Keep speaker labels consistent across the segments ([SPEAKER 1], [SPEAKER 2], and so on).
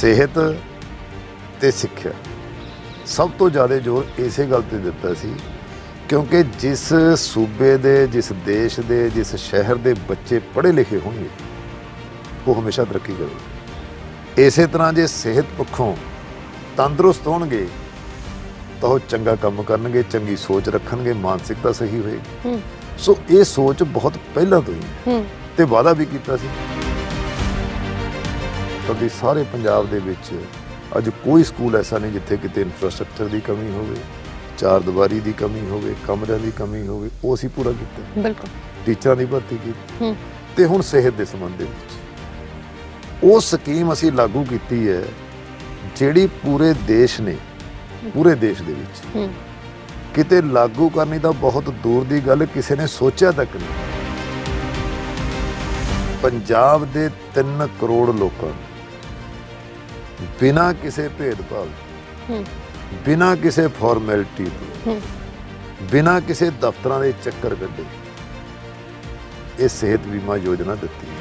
[SPEAKER 1] ਸਿਹਤ ਤੇ ਸਿੱਖਿਆ ਸਭ ਤੋਂ ਜ਼ਿਆਦਾ ਜ਼ੋਰ ਇਸੇ ਗੱਲ ਤੇ ਦਿੱਤਾ ਸੀ ਕਿਉਂਕਿ ਜਿਸ ਸੂਬੇ ਦੇ ਜਿਸ ਦੇਸ਼ ਦੇ ਜਿਸ ਸ਼ਹਿਰ ਦੇ ਬੱਚੇ ਪੜ੍ਹੇ ਲਿਖੇ ਹੋਣਗੇ ਉਹ ਹਮੇਸ਼ਾ ਤਰੱਕੀ ਕਰੇਗਾ ਇਸੇ ਤਰ੍ਹਾਂ ਜੇ ਸਿਹਤ ਪੱਖੋਂ ਤੰਦਰੁਸਤ ਹੋਣਗੇ ਤਾਂ ਉਹ ਚੰਗਾ ਕੰਮ ਕਰਨਗੇ ਚੰਗੀ ਸੋਚ ਰੱਖਣਗੇ ਮਾਨਸਿਕਤਾ ਸਹੀ ਹੋਏਗੀ। ਸੋ ਇਹ ਸੋਚ ਬਹੁਤ ਪਹਿਲਾਂ ਤੋਂ ਹੀ। ਤੇ ਵਾਅਦਾ ਵੀ ਕੀਤਾ ਸੀ। ਕਦੀ ਸਾਰੇ ਪੰਜਾਬ ਦੇ ਵਿੱਚ ਅੱਜ ਕੋਈ ਸਕੂਲ ਐਸਾ ਨਹੀਂ ਜਿੱਥੇ ਕਿਤੇ ਇਨਫਰਾਸਟ੍ਰਕਚਰ ਦੀ ਕਮੀ ਹੋਵੇ ਚਾਰ ਦੀਵਾਰੀ ਦੀ ਕਮੀ ਹੋਵੇ ਕਮਰਿਆਂ ਦੀ ਕਮੀ ਹੋਵੇ ਉਹ ਅਸੀਂ ਪੂਰਾ ਕੀਤਾ।
[SPEAKER 2] ਬਿਲਕੁਲ।
[SPEAKER 1] ਟੀਚਰਾਂ ਦੀ ਭਰਤੀ ਕੀਤੀ।
[SPEAKER 2] ਹੂੰ।
[SPEAKER 1] ਤੇ ਹੁਣ ਸਿਹਤ ਦੇ ਸੰਬੰਧ ਦੇ ਵਿੱਚ। ਉਹ ਸਕੀਮ ਅਸੀਂ ਲਾਗੂ ਕੀਤੀ ਹੈ ਜਿਹੜੀ ਪੂਰੇ ਦੇਸ਼ ਨੇ ਪੂਰੇ ਦੇਸ਼ ਦੇ ਵਿੱਚ। ਕਿਤੇ ਲਾਗੂ ਕਰਨੀ ਤਾਂ ਬਹੁਤ ਦੂਰ ਦੀ ਗੱਲ ਕਿਸੇ ਨੇ ਸੋਚਿਆ ਤੱਕ ਨਹੀਂ। ਪੰਜਾਬ ਦੇ 3 ਕਰੋੜ ਲੋਕਾਂ ਨੂੰ ਬਿਨਾਂ ਕਿਸੇ ਭੇਦਭਾਵ
[SPEAKER 2] ਹੂੰ।
[SPEAKER 1] ਬਿਨਾਂ ਕਿਸੇ ਫਾਰਮੈਲਿਟੀ ਤੋਂ
[SPEAKER 2] ਹੂੰ।
[SPEAKER 1] ਬਿਨਾਂ ਕਿਸੇ ਦਫ਼ਤਰਾਂ ਦੇ ਚੱਕਰ ਕੱਢੇ ਇਹ ਸਿਹਤ ਬੀਮਾ ਯੋਜਨਾ ਦਿੱਤੀ ਹੈ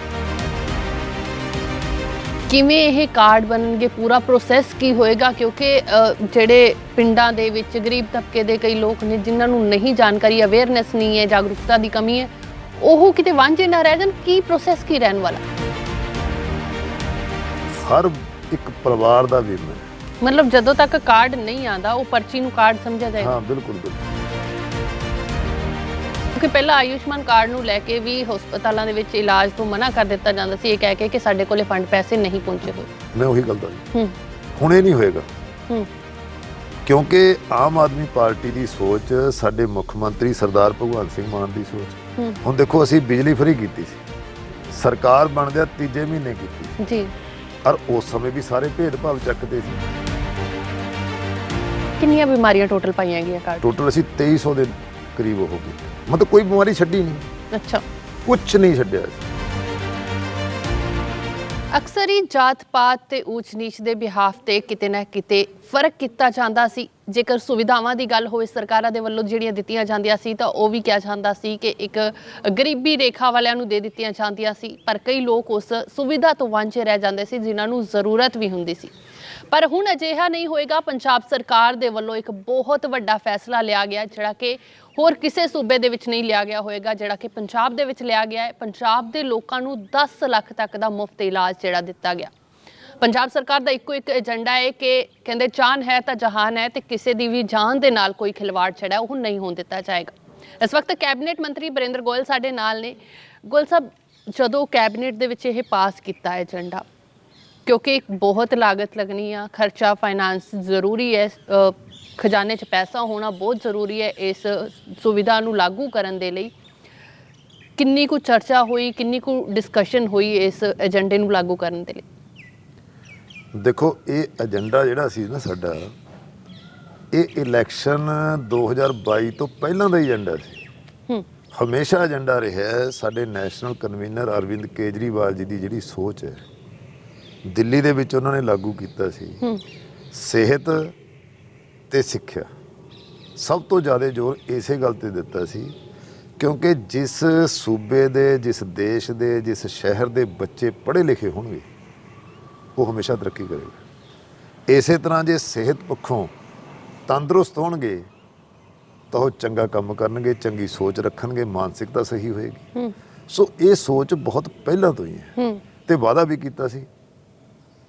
[SPEAKER 2] ਕਿਵੇਂ ਇਹ ਕਾਰਡ ਬਣਨਗੇ? ਪੂਰਾ ਪ੍ਰੋਸੈਸ ਕੀ ਹੋਏਗਾ? ਕਿਉਂਕਿ ਅ, ਜਿਹੜੇ ਪਿੰਡਾਂ ਦੇ ਵਿੱਚ ਗਰੀਬ ਤਬਕੇ ਦੇ ਕਈ ਲੋਕ ਨੇ ਜਿਨ੍ਹਾਂ ਨੂੰ ਨਹੀਂ ਜਾਣਕਾਰੀ ਅਵੇਅਰਨੈਸ ਨਹੀਂ ਹੈ ਜਾਗਰੂਕਤਾ ਦੀ ਕਮੀ ਹੈ ਉਹ ਕਿਤੇ ਵਾਂਝੇ ਨਾ ਰਹਿ ਜਾਣ? ਕੀ ਪ੍ਰੋਸੈਸ ਕੀ ਰਹਿਣ ਵਾਲਾ?
[SPEAKER 1] ਹਰ ਇੱਕ ਪਰਿਵਾਰ ਦਾ ਬੀਮਾ ਹੈ।
[SPEAKER 2] ਮਤਲਬ ਜਦੋਂ ਤੱਕ ਕਾਰਡ ਨਹੀਂ ਆਂਦਾ ਉਹ ਪਰਚੀ ਨੂੰ ਕਾਰਡ ਸਮਝਿਆ ਜਾਏਗਾ।
[SPEAKER 1] ਹਾਂ ਬਿਲਕੁਲ ਬਿਲਕੁਲ।
[SPEAKER 2] ਕਿਉਂਕਿ ਪਹਿਲਾਂ ਆਯੁਸ਼ਮਾਨ ਕਾਰਡ ਨੂੰ ਲੈ ਕੇ ਵੀ ਹਸਪਤਾਲਾਂ ਦੇ ਵਿੱਚ ਇਲਾਜ ਤੋਂ ਮਨਾ ਕਰ ਦਿੱਤਾ ਜਾਂਦਾ ਸੀ ਇਹ ਕਹਿ ਕੇ ਕਿ ਸਾਡੇ ਕੋਲੇ ਫੰਡ ਪੈਸੇ ਨਹੀਂ ਪਹੁੰਚੇ ਹੋਏ।
[SPEAKER 1] ਮੈਂ ਉਹੀ ਗੱਲ ਦਾ
[SPEAKER 2] ਹੂੰ।
[SPEAKER 1] ਹੁਣ ਨਹੀਂ ਹੋਏਗਾ।
[SPEAKER 2] ਹੂੰ।
[SPEAKER 1] ਕਿਉਂਕਿ ਆਮ ਆਦਮੀ ਪਾਰਟੀ ਦੀ ਸੋਚ ਸਾਡੇ ਮੁੱਖ ਮੰਤਰੀ ਸਰਦਾਰ ਭਗਵੰਤ ਸਿੰਘ ਮਾਨ ਦੀ ਸੋਚ।
[SPEAKER 2] ਹੂੰ।
[SPEAKER 1] ਹੁਣ ਦੇਖੋ ਅਸੀਂ ਬਿਜਲੀ ਫਰੀ ਕੀਤੀ ਸੀ। ਸਰਕਾਰ ਬਣਦਿਆਂ ਤੀਜੇ ਮਹੀਨੇ ਕੀਤੀ
[SPEAKER 2] ਜੀ।
[SPEAKER 1] ਔਰ ਉਸ ਸਮੇਂ ਵੀ ਸਾਰੇ ਭੇਦਭਾਵ ਚੱਕਦੇ ਸੀ।
[SPEAKER 2] ਕਿੰਨੀਆਂ ਬਿਮਾਰੀਆਂ ਟੋਟਲ ਪਾਈਆਂ ਗਈਆਂ ਕਾਰਡ?
[SPEAKER 1] ਟੋਟਲ ਅਸੀਂ 2300 ਦੇ ਕਰੀਬ ਉਹ ਕੀਤੀ ਮਤਲਬ ਕੋਈ ਬਿਮਾਰੀ ਛੱਡੀ ਨਹੀਂ।
[SPEAKER 2] ਅੱਛਾ।
[SPEAKER 1] ਕੁਝ ਨਹੀਂ ਛੱਡਿਆ ਸੀ
[SPEAKER 2] ਅਕਸਰ ਹੀ ਜਾਤ ਪਾਤ ਤੇ ਊਚ ਨੀਚ ਦੇ ਬਿਹਾਫ ਤੇ ਕਿਤੇ ਨਾ ਕਿਤੇ ਫ਼ਰਕ ਕੀਤਾ ਜਾਂਦਾ ਸੀ। ਜੇਕਰ ਸੁਵਿਧਾਵਾਂ ਦੀ ਗੱਲ ਹੋਵੇ, ਸਰਕਾਰਾਂ ਦੇ ਵੱਲੋਂ ਜਿਹੜੀਆਂ ਦਿੱਤੀਆਂ ਜਾਂਦੀਆਂ ਸੀ, ਤਾਂ ਉਹ ਵੀ ਕਿਹਾ ਜਾਂਦਾ ਸੀ ਕਿ ਇੱਕ ਗਰੀਬੀ ਰੇਖਾ ਵਾਲਿਆਂ ਨੂੰ ਦੇ ਦਿੱਤੀਆਂ ਜਾਂਦੀਆਂ ਸੀ, ਪਰ ਕਈ ਲੋਕ ਉਸ ਸੁਵਿਧਾ ਤੋਂ ਵਾਂਝੇ ਰਹਿ ਜਾਂਦੇ ਸੀ, ਜਿਨ੍ਹਾਂ ਨੂੰ ਜ਼ਰੂਰਤ ਵੀ ਹੁੰਦੀ ਸੀ। ਪਰ ਹੁਣ ਅਜਿਹਾ ਨਹੀਂ ਹੋਏਗਾ, ਪੰਜਾਬ ਸਰਕਾਰ ਦੇ ਵੱਲੋਂ ਇੱਕ ਬਹੁਤ ਵੱਡਾ ਫੈਸਲਾ ਲਿਆ ਗਿਆ, ਜਿਹੜਾ ਕਿ ਹੋਰ ਕਿਸੇ ਸੂਬੇ ਦੇ ਵਿੱਚ ਨਹੀਂ ਲਿਆ ਗਿਆ ਹੋਏਗਾ, ਜਿਹੜਾ ਕਿ ਪੰਜਾਬ ਦੇ ਵਿੱਚ ਲਿਆ ਗਿਆ ਹੈ। ਪੰਜਾਬ ਦੇ ਲੋਕਾਂ ਨੂੰ 10 ਲੱਖ ਤੱਕ ਦਾ ਮੁਫਤ ਇਲਾਜ ਜਿਹੜਾ ਦਿੱਤਾ ਗਿਆ। ਪੰਜਾਬ ਸਰਕਾਰ ਦਾ ਇੱਕੋ ਇੱਕ ਏਜੰਡਾ ਹੈ ਕਿ ਕਹਿੰਦੇ ਜਾਨ ਹੈ ਤਾਂ ਜਹਾਨ ਹੈ ਤੇ ਕਿਸੇ ਦੀ ਵੀ ਜਾਨ ਦੇ ਨਾਲ ਕੋਈ ਖਿਲਵਾੜ ਜਿਹੜਾ ਉਹ ਨਹੀਂ ਹੋਣ ਦਿੱਤਾ ਜਾਏਗਾ। ਇਸ ਵਕਤ ਕੈਬਨਿਟ ਮੰਤਰੀ ਬਰਿੰਦਰ ਗੋਇਲ ਸਾਡੇ ਨਾਲ ਨੇ। ਗੋਇਲ ਸਾਹਿਬ, ਜਦੋਂ ਕੈਬਨਿਟ ਦੇ ਵਿੱਚ ਇਹ ਪਾਸ ਕੀਤਾ ਏਜੰਡਾ, ਕਿਉਂਕਿ ਇੱਕ ਬਹੁਤ ਲਾਗਤ ਲੱਗਣੀ ਆ, ਖਰਚਾ ਫਾਈਨਾਂਸ ਜ਼ਰੂਰੀ ਹੈ ਖਜ਼ਾਨੇ 'ਚ ਪੈਸਾ ਹੋਣਾ ਬਹੁਤ ਜ਼ਰੂਰੀ ਹੈ ਇਸ ਸੁਵਿਧਾ ਨੂੰ ਲਾਗੂ ਕਰਨ ਦੇ ਲਈ। ਕਿੰਨੀ ਕੁ ਚਰਚਾ ਹੋਈ, ਕਿੰਨੀ ਕੁ ਡਿਸਕਸ਼ਨ ਹੋਈ ਇਸ ਏਜੰਡੇ ਨੂੰ ਲਾਗੂ ਕਰਨ ਦੇ ਲਈ?
[SPEAKER 1] ਦੇਖੋ ਇਹ ਏਜੰਡਾ ਜਿਹੜਾ ਸੀ ਨਾ ਸਾਡਾ ਇਹ ਇਲੈਕਸ਼ਨ 2022 ਤੋਂ ਪਹਿਲਾਂ ਦਾ ਹੀ ਏਜੰਡਾ ਸੀ।
[SPEAKER 2] ਹੂੰ।
[SPEAKER 1] ਹਮੇਸ਼ਾ ਏਜੰਡਾ ਰਿਹਾ ਸਾਡੇ ਨੈਸ਼ਨਲ ਕਨਵੀਨਰ ਅਰਵਿੰਦ ਕੇਜਰੀਵਾਲ ਜੀ ਦੀ ਜਿਹੜੀ ਸੋਚ ਹੈ। ਦਿੱਲੀ ਦੇ ਵਿੱਚ ਉਹਨਾਂ ਨੇ ਲਾਗੂ ਕੀਤਾ ਸੀ।
[SPEAKER 2] ਹੂੰ।
[SPEAKER 1] ਸਿਹਤ ਤੇ ਸਿੱਖਿਆ। ਸਭ ਤੋਂ ਜ਼ਿਆਦਾ ਜ਼ੋਰ ਇਸੇ ਗੱਲ ਤੇ ਦਿੱਤਾ ਸੀ ਕਿਉਂਕਿ ਜਿਸ ਸੂਬੇ ਦੇ ਜਿਸ ਦੇਸ਼ ਦੇ ਜਿਸ ਸ਼ਹਿਰ ਦੇ ਬੱਚੇ ਪੜ੍ਹੇ ਲਿਖੇ ਹੋਣਗੇ ਉਹ ਹਮੇਸ਼ਾ ਤਰੱਕੀ ਕਰੇਗਾ। ਇਸੇ ਤਰ੍ਹਾਂ ਜੇ ਸਿਹਤ ਪੱਖੋਂ ਤੰਦਰੁਸਤ ਹੋਣਗੇ ਤਾਂ ਉਹ ਚੰਗਾ ਕੰਮ ਕਰਨਗੇ ਚੰਗੀ ਸੋਚ ਰੱਖਣਗੇ ਮਾਨਸਿਕਤਾ ਸਹੀ ਹੋਏਗੀ। ਸੋ ਇਹ ਸੋਚ ਬਹੁਤ ਪਹਿਲਾਂ ਤੋਂ ਹੀ ਹੈ। ਤੇ ਵਾਅਦਾ ਵੀ ਕੀਤਾ ਸੀ।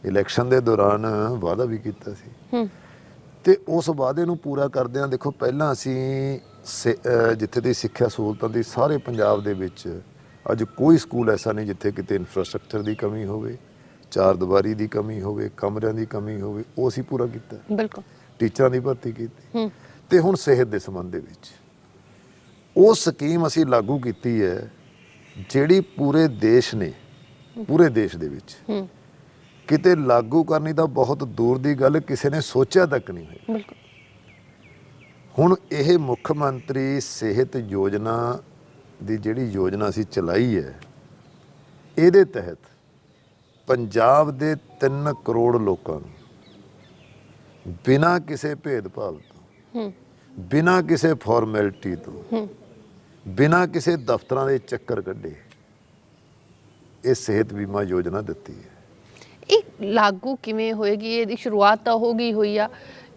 [SPEAKER 1] ਇਲੈਕਸ਼ਨ ਦੇ ਦੌਰਾਨ ਵਾਅਦਾ ਵੀ ਕੀਤਾ ਸੀ। ਤੇ ਉਸ ਵਾਅਦੇ ਨੂੰ ਪੂਰਾ ਕਰਦਿਆਂ ਦੇਖੋ ਪਹਿਲਾਂ ਅਸੀਂ ਜਿੱਥੇ ਦੀ ਸਿੱਖਿਆ ਸਹੂਲਤਾਂ ਦੀ ਸਾਰੇ ਪੰਜਾਬ ਦੇ ਵਿੱਚ ਅੱਜ ਕੋਈ ਸਕੂਲ ਐਸਾ ਨਹੀਂ ਜਿੱਥੇ ਕਿਤੇ ਇਨਫਰਾਸਟ੍ਰਕਚਰ ਦੀ ਕਮੀ ਹੋਵੇ। ਚਾਰ ਦੀਵਾਰੀ ਦੀ ਕਮੀ ਹੋਵੇ ਕਮਰਿਆਂ ਦੀ ਕਮੀ ਹੋਵੇ ਉਹ ਅਸੀਂ ਪੂਰਾ ਕੀਤਾ।
[SPEAKER 2] ਬਿਲਕੁਲ।
[SPEAKER 1] ਟੀਚਰਾਂ ਦੀ ਭਰਤੀ ਕੀਤੀ। ਤੇ ਹੁਣ ਸਿਹਤ ਦੇ ਸੰਬੰਧ ਦੇ ਵਿੱਚ। ਉਹ ਸਕੀਮ ਅਸੀਂ ਲਾਗੂ ਕੀਤੀ ਹੈ ਜਿਹੜੀ ਪੂਰੇ ਦੇਸ਼ ਨੇ ਪੂਰੇ ਦੇਸ਼ ਦੇ ਵਿੱਚ। ਕਿਤੇ ਲਾਗੂ ਕਰਨੀ ਤਾਂ ਬਹੁਤ ਦੂਰ ਦੀ ਗੱਲ ਕਿਸੇ ਨੇ ਸੋਚਿਆ ਤੱਕ ਨਹੀਂ ਹੋਈ
[SPEAKER 2] ਬਿਲਕੁਲ।
[SPEAKER 1] ਹੁਣ ਇਹ ਮੁੱਖ ਮੰਤਰੀ ਸਿਹਤ ਯੋਜਨਾ ਦੀ ਜਿਹੜੀ ਯੋਜਨਾ ਅਸੀਂ ਚਲਾਈ ਹੈ ਇਹਦੇ ਤਹਿਤ ਪੰਜਾਬ ਦੇ 3 ਕਰੋੜ ਲੋਕਾਂ ਨੂੰ ਬਿਨਾਂ ਕਿਸੇ ਭੇਦਭਾਵ ਤੋਂ
[SPEAKER 2] ਹੂੰ।
[SPEAKER 1] ਬਿਨਾਂ ਕਿਸੇ ਫਾਰਮੈਲਿਟੀ ਤੋਂ
[SPEAKER 2] ਹੂੰ।
[SPEAKER 1] ਬਿਨਾਂ ਕਿਸੇ ਦਫ਼ਤਰਾਂ ਦੇ ਚੱਕਰ ਕੱਢੇ ਇਹ ਸਿਹਤ ਬੀਮਾ ਯੋਜਨਾ ਦਿੱਤੀ ਹੈ।
[SPEAKER 2] ਇਹ ਲਾਗੂ ਕਿਵੇਂ ਹੋਏਗੀ? ਇਹਦੀ ਸ਼ੁਰੂਆਤ ਤਾਂ ਹੋ ਗਈ ਹੋਈ ਆ।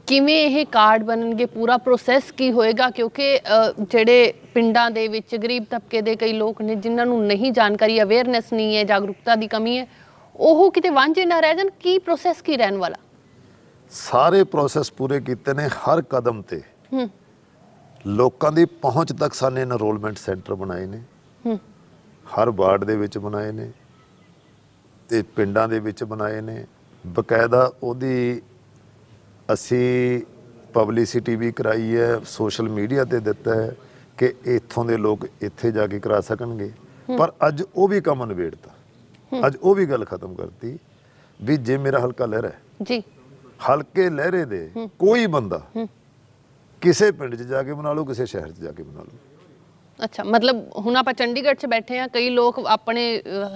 [SPEAKER 2] ਕਿਵੇਂ ਇਹ ਕਾਰਡ ਬਣਨਗੇ? ਪੂਰਾ ਪ੍ਰੋਸੈਸ ਕੀ ਹੋਏਗਾ? ਕਿਉਂਕਿ ਜਿਹੜੇ ਪਿੰਡਾਂ ਦੇ ਵਿੱਚ ਗਰੀਬ ਤਬਕੇ ਦੇ ਕਈ ਲੋਕ ਨੇ ਜਿਨ੍ਹਾਂ ਨੂੰ ਨਹੀਂ ਜਾਣਕਾਰੀ ਅਵੇਅਰਨੈਸ ਨਹੀਂ ਹੈ ਜਾਗਰੂਕਤਾ ਦੀ ਕਮੀ ਹੈ ਉਹ ਕਿਤੇ ਵਾਂਝੇ ਨਾ ਰਹਿ ਜਾਣ ਕੀ ਪ੍ਰੋਸੈਸ ਕੀ ਰਹਿਣ ਵਾਲਾ?
[SPEAKER 1] ਸਾਰੇ ਪ੍ਰੋਸੈਸ ਪੂਰੇ ਕੀਤੇ ਨੇ ਹਰ ਕਦਮ ਤੇ।
[SPEAKER 2] ਹੂੰ।
[SPEAKER 1] ਲੋਕਾਂ ਦੀ ਪਹੁੰਚ ਤੱਕ ਸਾਨੇ ਐਨਰੋਲਮੈਂਟ ਸੈਂਟਰ ਬਣਾਏ ਨੇ।
[SPEAKER 2] ਹੂੰ।
[SPEAKER 1] ਹਰ ਵਾਰਡ ਦੇ ਵਿੱਚ ਬਣਾਏ ਨੇ ਤੇ ਪਿੰਡਾਂ ਦੇ ਵਿੱਚ ਬਣਾਏ ਨੇ। ਬਕਾਇਦਾ ਉਹਦੀ ਅਸੀਂ ਪਬਲਿਸਿਟੀ ਵੀ ਕਰਾਈ ਹੈ ਸੋਸ਼ਲ ਮੀਡੀਆ ਤੇ ਦਿੱਤਾ ਹੈ ਕਿ ਇੱਥੋਂ ਦੇ ਲੋਕ ਇੱਥੇ ਜਾ ਕੇ ਕਰਾ ਸਕਣਗੇ। ਪਰ ਅੱਜ ਉਹ ਵੀ ਕੰਮ ਨਿਬੇੜਤਾ। ਅੱਜ ਉਹ ਵੀ ਗੱਲ ਖਤਮ ਕਰਤੀ ਵੀ ਜੇ ਮੇਰਾ ਹਲਕਾ ਲਹਿਰਾ ਹੈ
[SPEAKER 2] ਜੀ।
[SPEAKER 1] ਹਲਕੇ ਲਹਿਰੇ ਦੇ ਕੋਈ ਬੰਦਾ ਕਿਸੇ ਪਿੰਡ 'ਚ ਜਾ ਕੇ ਬਣਾ ਲਓ ਕਿਸੇ ਸ਼ਹਿਰ 'ਚ ਜਾ ਕੇ ਬਣਾ ਲਓ
[SPEAKER 2] ਅੱਛਾ ਮਤਲਬ ਹੁਣ ਆਪਾਂ ਚੰਡੀਗੜ੍ਹ 'ਚ ਬੈਠੇ ਆ ਕਈ ਲੋਕ ਆਪਣੇ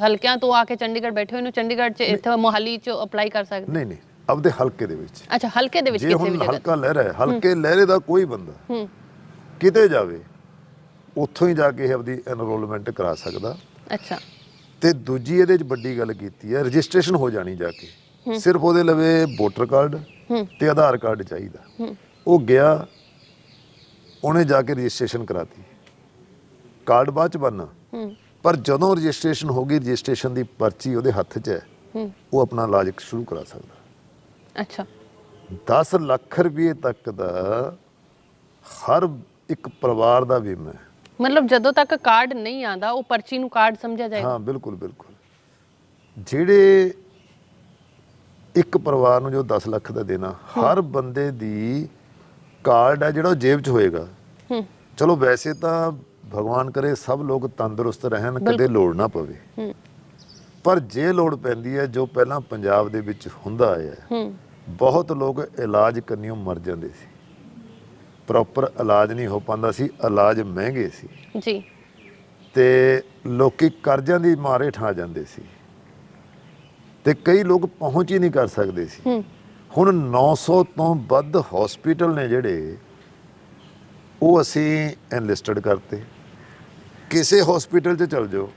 [SPEAKER 2] ਹਲਕਿਆਂ ਤੋਂ ਆ ਕੇ ਚੰਡੀਗੜ੍ਹ ਬੈਠੇ ਹੋਏ ਨੂੰ ਚੰਡੀਗੜ੍ਹ 'ਚ ਇੱਥੇ ਮੋਹਾਲੀ 'ਚ ਅਪਲਾਈ ਕਰ ਸਕਦੇ?
[SPEAKER 1] ਨਹੀਂ ਨਹੀਂ ਆਪਦੇ ਹਲਕੇ ਦੇ ਵਿੱਚ।
[SPEAKER 2] ਅੱਛਾ ਹਲਕੇ ਦੇ ਵਿੱਚ ਕਿਸੇ ਵੀ ਜਗ੍ਹਾ
[SPEAKER 1] ਹਲਕਾ ਲਹਿਰਾ ਹੈ ਹਲਕੇ ਲਹਿਰੇ ਦਾ ਕੋਈ ਬੰਦਾ
[SPEAKER 2] ਹੂੰ।
[SPEAKER 1] ਕਿਤੇ ਜਾਵੇ ਉੱਥੋਂ ਹੀ ਜਾ ਕੇ ਇਹ ਆਪਦੀ ਐਨਰੋਲਮੈਂਟ ਕਰਾ ਸਕਦਾ।
[SPEAKER 2] ਅੱਛਾ।
[SPEAKER 1] ਤੇ ਦੂਜੀ ਇਹਦੇ 'ਚ ਵੱਡੀ ਗੱਲ ਕੀਤੀ ਹੈ ਰਜਿਸਟ੍ਰੇਸ਼ਨ ਹੋ ਜਾਣੀ ਜਾ ਕੇ। ਸਿਰਫ ਉਹਦੇ ਲਵੇ ਵੋਟਰ ਕਾਰਡ ਤੇ ਆਧਾਰ ਕਾਰਡ ਚਾਹੀਦਾ। ਉਹ ਗਿਆ ਉਹਨੇ ਜਾ ਕੇ ਰਜਿਸਟ੍ਰੇਸ਼ਨ ਕਰਾਤੀ। ਕਾਰਡ ਬਾਅਦ ਚ ਬਣਨਾ। ਪਰ ਜਦੋਂ ਰਜਿਸਟ੍ਰੇਸ਼ਨ ਹੋ ਗਈ ਰਜਿਸਟ੍ਰੇਸ਼ਨ ਦੀ ਪਰਚੀ ਉਹਦੇ ਹੱਥ 'ਚ ਹੈ
[SPEAKER 2] ਹੂੰ
[SPEAKER 1] ਉਹ ਆਪਣਾ ਇਲਾਜ ਸ਼ੁਰੂ ਕਰਾ ਸਕਦਾ।
[SPEAKER 2] ਅੱਛਾ।
[SPEAKER 1] 10 ਲੱਖ ਰੁਪਏ ਤੱਕ ਦਾ ਹਰ ਇੱਕ ਪਰਿਵਾਰ ਦਾ ਬੀਮਾ ਹੈ।
[SPEAKER 2] ਮਤਲਬ ਜਦੋਂ ਤੱਕ ਕਾਰਡ ਨਹੀਂ ਆਂਦਾ ਉਹ ਪਰਚੀ ਨੂੰ ਕਾਰਡ ਸਮਝਿਆ ਜਾਏਗਾ।
[SPEAKER 1] ਹਾਂ ਬਿਲਕੁਲ ਬਿਲਕੁਲ। ਜਿਹੜੇ ਇੱਕ ਪਰਿਵਾਰ ਨੂੰ ਜੋ 10 ਲੱਖ ਦਾ ਦੇਣਾ ਹਰ ਬੰਦੇ ਦੀ ਕਾਰਡ ਹੈ ਜਿਹੜਾ ਉਹ ਜੇਬ 'ਚ ਹੋਏਗਾ।
[SPEAKER 2] ਹੂੰ।
[SPEAKER 1] ਚਲੋ ਵੈਸੇ ਤਾਂ ਭਗਵਾਨ ਕਰੇ ਸਭ ਲੋਕ ਤੰਦਰੁਸਤ ਰਹਿਣ ਕਦੇ। ਲੋੜ ਨਾ ਪਵੇ।
[SPEAKER 2] ਹੂੰ।
[SPEAKER 1] ਪਰ ਜੇ ਲੋੜ ਪੈਂਦੀ ਹੈ ਜੋ ਪਹਿਲਾਂ ਪੰਜਾਬ ਦੇ ਵਿੱਚ ਹੁੰਦਾ ਆਇਆ ਬਹੁਤ ਲੋਕ ਇਲਾਜ ਕਰਨੀਓ ਮਰ ਜਾਂਦੇ ਸੀ। ਪ੍ਰੋਪਰ ਇਲਾਜ ਨਹੀਂ ਹੋ ਪਾਉਂਦਾ ਸੀ ਇਲਾਜ ਮਹਿੰਗੇ ਸੀ।
[SPEAKER 2] ਜੀ।
[SPEAKER 1] ਤੇ ਲੋਕੀ ਕਰਜ਼ਿਆਂ ਦੀ ਮਾਰੇ ਠਾ ਜਾਂਦੇ ਸੀ। ਤੇ ਕਈ ਲੋਕ ਪਹੁੰਚ ਹੀ ਨਹੀਂ ਕਰ ਸਕਦੇ ਸੀ। ਹੁਣ 900 ਤੋਂ ਵੱਧ ਹਸਪੀਟਲ ਨੇ ਜਿਹੜੇ ਉਹ ਅਸੀਂ ਐਨਲਿਸਟਡ ਕਰਤੇ। ਕਿਸੇ ਹਸਪੀਟਲ 'ਚ ਚਲ ਜਾਓ।